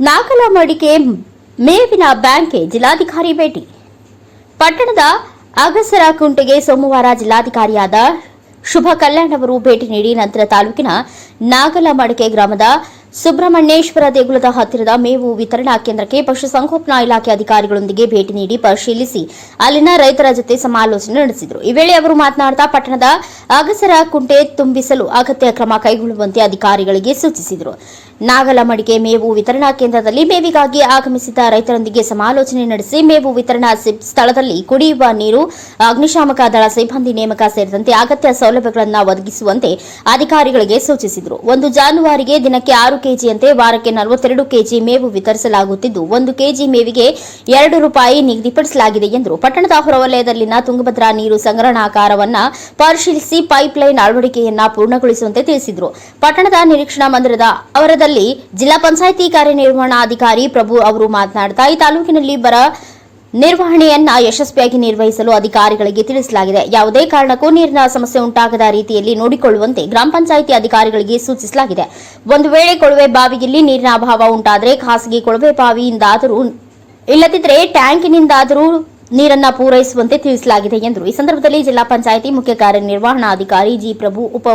ನಾಗಲಮಡಿಕೆ ಮೇವಿನ ಬ್ಯಾಂಕ್ಗೆ ಜಿಲ್ಲಾಧಿಕಾರಿ ಭೇಟಿ. ಪಟ್ಟಣದ ಅಗಸರ ಕುಂಟೆಗೆ ಸೋಮವಾರ ಜಿಲ್ಲಾಧಿಕಾರಿಯಾದ ಶುಭ ಕಲ್ಯಾಣ್ ಅವರು ಭೇಟಿ ನೀಡಿ, ನಂತರ ತಾಲೂಕಿನ ನಾಗಲಮಡಿಕೆ ಗ್ರಾಮದ ಸುಬ್ರಹ್ಮಣ್ಯೇಶ್ವರ ದೇಗುಲದ ಹತ್ತಿರದ ಮೇವು ವಿತರಣಾ ಕೇಂದ್ರಕ್ಕೆ ಪಶುಸಂಗೋಪನಾ ಇಲಾಖೆ ಅಧಿಕಾರಿಗಳೊಂದಿಗೆ ಭೇಟಿ ನೀಡಿ ಪರಿಶೀಲಿಸಿ ಅಲ್ಲಿನ ರೈತರ ಜೊತೆ ಸಮಾಲೋಚನೆ ನಡೆಸಿದರು. ಈ ವೇಳೆ ಅವರು ಮಾತನಾಡುತ್ತಾ ಪಟ್ಟಣದ ಅಗಸರ ಕುಂಟೆ ತುಂಬಿಸಲು ಅಗತ್ಯ ಕ್ರಮ ಕೈಗೊಳ್ಳುವಂತೆ ಅಧಿಕಾರಿಗಳಿಗೆ ಸೂಚಿಸಿದರು. ನಾಗಲಮಡಿಕೆ ಮೇವು ವಿತರಣಾ ಕೇಂದ್ರದಲ್ಲಿ ಮೇವಿಗಾಗಿ ಆಗಮಿಸಿದ ರೈತರೊಂದಿಗೆ ಸಮಾಲೋಚನೆ ನಡೆಸಿ ಮೇವು ವಿತರಣಾ ಸ್ಥಳದಲ್ಲಿ ಕುಡಿಯುವ ನೀರು, ಅಗ್ನಿಶಾಮಕ ದಳ, ಸಿಬ್ಬಂದಿ ನೇಮಕ ಸೇರಿದಂತೆ ಅಗತ್ಯ ಸೌಲಭ್ಯಗಳನ್ನು ಒದಗಿಸುವಂತೆ ಅಧಿಕಾರಿಗಳಿಗೆ ಸೂಚಿಸಿದರು. ಒಂದು ಜಾನುವಾರಿಗೆ ದಿನಕ್ಕೆ ಆರು ಕೆಜಿಯಂತೆ ವಾರಕ್ಕೆ ನಲವತ್ತೆರಡು ಕೆಜಿ ಮೇವು ವಿತರಿಸಲಾಗುತ್ತಿದ್ದು, ಒಂದು ಕೆಜಿ ಮೇವಿಗೆ ಎರಡು ರೂಪಾಯಿ ನಿಗದಿಪಡಿಸಲಾಗಿದೆ ಎಂದರು ಪಟ್ಟಣದ ಹೊರವಲಯದಲ್ಲಿನ ತುಂಗಭದ್ರಾ ನೀರು ಸಂಗ್ರಹಣಾಕಾರವನ್ನು ಪರಿಶೀಲಿಸಿ ಪೈಪ್ಲೈನ್ ಅಳವಡಿಕೆಯನ್ನ ಪೂರ್ಣಗೊಳಿಸುವಂತೆ ತಿಳಿಸಿದರು. ಪಟ್ಟಣದ ನಿರೀಕ್ಷಣಾ ಮಂದಿರದ ಅವರದಲ್ಲಿ ಜಿಲ್ಲಾ ಪಂಚಾಯಿತಿ ಕಾರ್ಯನಿರ್ವಹಣಾಧಿಕಾರಿ ಪ್ರಭು ಅವರು ಮಾತನಾಡುತ್ತಾ ಈ ತಾಲೂಕಿನಲ್ಲಿ ಬರ ನಿರ್ವಹಣೆಯನ್ನ ಯಶಸ್ವಿಯಾಗಿ ನಿರ್ವಹಿಸಲು ಅಧಿಕಾರಿಗಳಿಗೆ ತಿಳಿಸಲಾಗಿದೆ. ಯಾವುದೇ ಕಾರಣಕ್ಕೂ ನೀರಿನ ಸಮಸ್ಯೆ ಉಂಟಾಗದ ರೀತಿಯಲ್ಲಿ ನೋಡಿಕೊಳ್ಳುವಂತೆ ಗ್ರಾಮ ಪಂಚಾಯಿತಿ ಅಧಿಕಾರಿಗಳಿಗೆ ಸೂಚಿಸಲಾಗಿದೆ. ಒಂದು ವೇಳೆ ಕೊಳವೆ ಬಾವಿಯಲ್ಲಿ ನೀರಿನ ಅಭಾವ ಉಂಟಾದರೆ ಖಾಸಗಿ ಕೊಳವೆ ಬಾವಿಯಿಂದಾದರೂ ಇಲ್ಲದಿದ್ದರೆ ಟ್ಯಾಂಕಿನಿಂದಾದರೂ ನೀರನ್ನ ಪೂರೈಸುವಂತೆ ತಿಳಿಸಲಾಗಿದೆ ಎಂದರು. ಈ ಸಂದರ್ಭದಲ್ಲಿ ಜಿಲ್ಲಾ ಪಂಚಾಯಿತಿ ಮುಖ್ಯ ಕಾರ್ಯನಿರ್ವಹಣಾಧಿಕಾರಿ ಜಿ ಪ್ರಭು, ಉಪ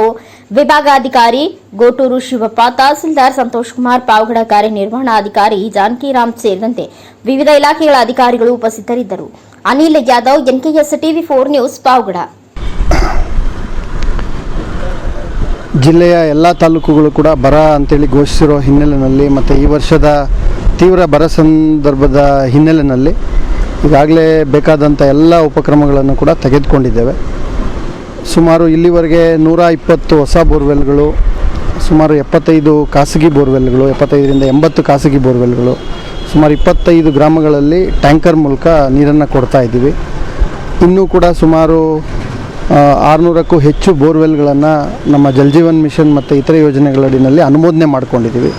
ವಿಭಾಗಾಧಿಕಾರಿ ಗೋಟೂರು ಶಿವಪ್ಪ, ತಹಸೀಲ್ದಾರ್ ಸಂತೋಷ್ ಕುಮಾರ್, ಪಾವಗಡ ಕಾರ್ಯನಿರ್ವಹಣಾಧಿಕಾರಿ ಜಾನಕಿರಾಮ್ ಸೇರಿದಂತೆ ವಿವಿಧ ಇಲಾಖೆಗಳ ಅಧಿಕಾರಿಗಳು ಉಪಸ್ಥಿತರಿದ್ದರು. Anil Yadav, NKS TV four news, Pavagada. ಜಿಲ್ಲೆಯ ಎಲ್ಲ ತಾಲೂಕುಗಳು ಕೂಡ ಬರ ಅಂತೇಳಿ ಘೋಷಿಸಿರೋ ಹಿನ್ನೆಲೆಯಲ್ಲಿ ಮತ್ತು ಈ ವರ್ಷದ ತೀವ್ರ ಬರ ಸಂದರ್ಭದ ಹಿನ್ನೆಲೆಯಲ್ಲಿ ಈಗಾಗಲೇ ಬೇಕಾದಂಥ ಎಲ್ಲ ಉಪಕ್ರಮಗಳನ್ನು ಕೂಡ ತೆಗೆದುಕೊಂಡಿದ್ದೇವೆ. ಸುಮಾರು ಇಲ್ಲಿವರೆಗೆ ನೂರ ಇಪ್ಪತ್ತು ಹೊಸ ಬೋರ್ವೆಲ್ಗಳು, ಸುಮಾರು ಎಪ್ಪತ್ತೈದು ಖಾಸಗಿ ಬೋರ್ವೆಲ್ಗಳು, ಎಪ್ಪತ್ತೈದರಿಂದ ಎಂಬತ್ತು ಖಾಸಗಿ ಬೋರ್ವೆಲ್ಗಳು, ಸುಮಾರು ಇಪ್ಪತ್ತೈದು ಗ್ರಾಮಗಳಲ್ಲಿ ಟ್ಯಾಂಕರ್ ಮೂಲಕ ನೀರನ್ನು ಕೊಡ್ತಾ ಇದ್ದೀವಿ. ಇನ್ನೂ ಕೂಡ ಸುಮಾರು ಆರುನೂರಕ್ಕೂ ಹೆಚ್ಚು ಬೋರ್ವೆಲ್ಗಳನ್ನು ನಮ್ಮ ಜಲ್ಜೀವನ್ ಮಿಷನ್ ಮತ್ತು ಇತರ ಯೋಜನೆಗಳಡಿನಲ್ಲಿ ಅನುಮೋದನೆ ಮಾಡ್ಕೊಂಡಿದ್ದೀವಿ.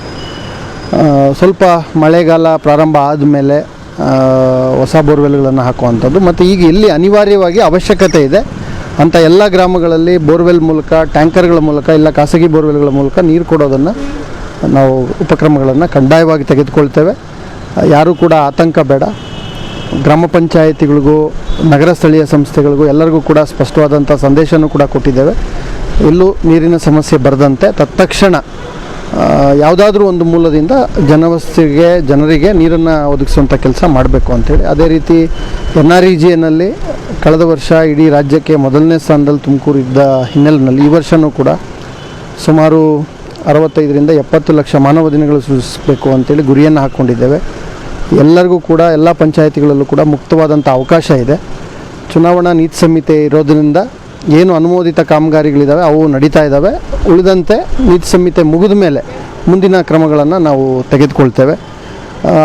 ಸ್ವಲ್ಪ ಮಳೆಗಾಲ ಪ್ರಾರಂಭ ಆದಮೇಲೆ ಹೊಸ ಬೋರ್ವೆಲ್ಗಳನ್ನು ಹಾಕುವಂಥದ್ದು. ಮತ್ತು ಈಗ ಇಲ್ಲಿ ಅನಿವಾರ್ಯವಾಗಿ ಅವಶ್ಯಕತೆ ಇದೆ. ಅಂಥ ಎಲ್ಲ ಗ್ರಾಮಗಳಲ್ಲಿ ಬೋರ್ವೆಲ್ ಮೂಲಕ, ಟ್ಯಾಂಕರ್ಗಳ ಮೂಲಕ, ಇಲ್ಲ ಖಾಸಗಿ ಬೋರ್ವೆಲ್ಗಳ ಮೂಲಕ ನೀರು ಕೊಡೋದನ್ನು ನಾವು ಉಪಕ್ರಮಗಳನ್ನು ಕಡ್ಡಾಯವಾಗಿ ತೆಗೆದುಕೊಳ್ತೇವೆ. ಯಾರೂ ಕೂಡ ಆತಂಕ ಬೇಡ. ಗ್ರಾಮ ಪಂಚಾಯಿತಿಗಳಿಗೂ, ನಗರ ಸ್ಥಳೀಯ ಸಂಸ್ಥೆಗಳಿಗೂ ಎಲ್ಲರಿಗೂ ಕೂಡ ಸ್ಪಷ್ಟವಾದಂಥ ಸಂದೇಶನೂ ಕೂಡ ಕೊಟ್ಟಿದ್ದೇವೆ. ಎಲ್ಲೂ ನೀರಿನ ಸಮಸ್ಯೆ ಬರದಂತೆ ತತ್ಕ್ಷಣ ಯಾವುದಾದ್ರೂ ಒಂದು ಮೂಲದಿಂದ ಜನವಸ್ತಿಗೆ, ಜನರಿಗೆ ನೀರನ್ನು ಒದಗಿಸುವಂಥ ಕೆಲಸ ಮಾಡಬೇಕು ಅಂತೇಳಿ. ಅದೇ ರೀತಿ ಎನ್ ಆರ್ ಇ ಜಿಯಲ್ಲಿ ಕಳೆದ ವರ್ಷ ಇಡೀ ರಾಜ್ಯಕ್ಕೆ ಮೊದಲನೇ ಸ್ಥಾನದಲ್ಲಿ ತುಮಕೂರು ಇದ್ದ ಹಿನ್ನೆಲೆಯಲ್ಲಿ ಈ ವರ್ಷವೂ ಕೂಡ ಸುಮಾರು ಅರವತ್ತೈದರಿಂದ ಎಪ್ಪತ್ತು ಲಕ್ಷ ಮಾನವ ದಿನಗಳು ಸೃಷ್ಟಿಸಬೇಕು ಅಂತೇಳಿ ಗುರಿಯನ್ನು ಹಾಕ್ಕೊಂಡಿದ್ದೇವೆ. ಎಲ್ಲರಿಗೂ ಕೂಡ, ಎಲ್ಲ ಪಂಚಾಯತಿಗಳಲ್ಲೂ ಕೂಡ ಮುಕ್ತವಾದಂಥ ಅವಕಾಶ ಇದೆ. ಚುನಾವಣಾ ನೀತಿ ಸಂಹಿತೆ ಇರೋದರಿಂದ ಏನು ಅನುಮೋದಿತ ಕಾಮಗಾರಿಗಳಿದ್ದಾವೆ ಅವು ನಡೀತಾ ಇದ್ದಾವೆ ಉಳಿದಂತೆ ನೀತಿ ಸಂಹಿತೆ ಮುಗಿದ ಮೇಲೆ ಮುಂದಿನ ಕ್ರಮಗಳನ್ನು ನಾವು ತೆಗೆದುಕೊಳ್ತೇವೆ.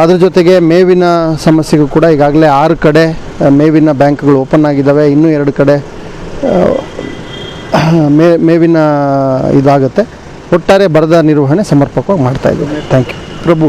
ಅದರ ಜೊತೆಗೆ ಮೇವಿನ ಸಮಸ್ಯೆಗೂ ಕೂಡ ಈಗಾಗಲೇ ಆರು ಕಡೆ ಮೇವಿನ ಬ್ಯಾಂಕ್ಗಳು ಓಪನ್ ಆಗಿದ್ದಾವೆ ಇನ್ನೂ ಎರಡು ಕಡೆ ಮೇ, ಮೇವಿನ ಇದಾಗುತ್ತೆ. ಒಟ್ಟಾರೆ ಬರದ ನಿರ್ವಹಣೆ ಸಮರ್ಪಕವಾಗಿ ಮಾಡ್ತಾ ಇದ್ದೀವಿ. Thank you Prabhu